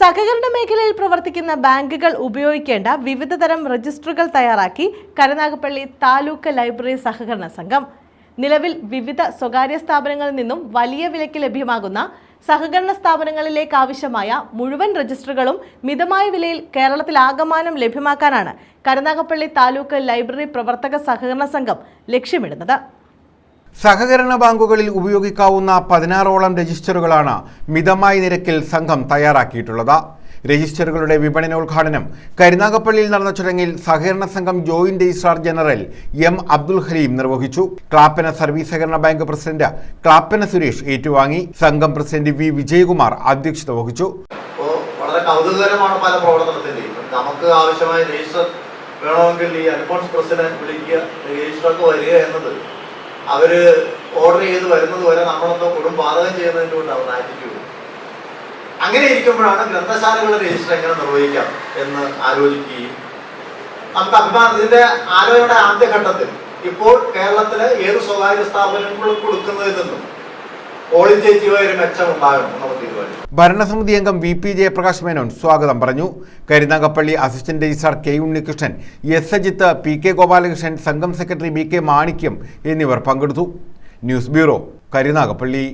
സഹകരണ മേഖലയിൽ പ്രവർത്തിക്കുന്ന ബാങ്കുകൾ ഉപയോഗിക്കേണ്ട വിവിധ തരം രജിസ്റ്ററുകൾ തയ്യാറാക്കി കരുനാഗപ്പള്ളി താലൂക്ക് ലൈബ്രറി സഹകരണ സംഘം. നിലവിൽ വിവിധ സ്വകാര്യ സ്ഥാപനങ്ങളിൽ നിന്നും വലിയ വിലയ്ക്ക് ലഭ്യമാകുന്ന സഹകരണ സ്ഥാപനങ്ങളിലേക്ക് ആവശ്യമായ മുഴുവൻ രജിസ്റ്ററുകളും മിതമായ വിലയിൽ കേരളത്തിൽ ആകമാനം ലഭ്യമാക്കാനാണ് കരുനാഗപ്പള്ളി താലൂക്ക് ലൈബ്രറി പ്രവർത്തക സഹകരണ സംഘം ലക്ഷ്യമിടുന്നത്. സഹകരണ ബാങ്കുകളിൽ ഉപയോഗിക്കാവുന്ന പതിനാറോളം രജിസ്റ്ററുകളാണ് മിതമായ നിരക്കിൽ സംഘം തയ്യാറാക്കിയിട്ടുള്ളത്. രജിസ്റ്ററുകളുടെ വിപണനോദ്ഘാടനം കരുനാഗപ്പള്ളിയിൽ നടന്ന ചടങ്ങിൽ സഹകരണ സംഘം joint registrar general M Abdul Haleem നിർവഹിച്ചു. ക്ലാപ്പന സർവീസ് സഹകരണ ബാങ്ക് പ്രസിഡന്റ് ക്ലാപ്പന സുരേഷ് ഏറ്റുവാങ്ങി. സംഘം പ്രസിഡന്റ് വി വിജയകുമാർ അധ്യക്ഷത വഹിച്ചു. വളരെ പല നമുക്ക് ആവശ്യമായ രജിസ്റ്റർ വേണമെങ്കിൽ ഈ പ്രസിഡന്റ് വിളിക്കുക രജിസ്റ്റർക്ക് വരിക എന്നത് അവർ ഓർഡർ ചെയ്ത് വരുന്നത് വരെ നമ്മളെന്തോ കൊടും പാതകം ചെയ്യുന്നതിന്റെ കൊണ്ട് അവർ ആറ്റിറ്റ്യൂഡ് അങ്ങനെ ഇരിക്കുമ്പോഴാണ് ഗ്രന്ഥശാലകളുടെ രജിസ്റ്റർ എങ്ങനെ നിർവഹിക്കാം എന്ന് ആലോചിക്കുകയും നമുക്ക് അഭിമാനം ഇതിന്റെ ആലോചനയുടെ ആദ്യഘട്ടത്തിൽ ഇപ്പോൾ കേരളത്തിലെ ഏത് സ്വകാര്യ സ്ഥാപനങ്ങളും കൊടുക്കുന്നതിൽ നിന്നും ക്വാളിറ്റേറ്റീവായ ഒരു മെച്ചം ഉണ്ടാകണം നമുക്ക് ഭരണസമിതി അംഗം വി പി ജയപ്രകാശ് മേനോൻ സ്വാഗതം പറഞ്ഞു. Karunagappally assistant registrar K Unnikrishnan S Ajith P K Gopalakrishnan സംഘം സെക്രട്ടറി ബി കെ മാണിക്യം എന്നിവർ പങ്കെടുത്തു. News bureau Karunagappally.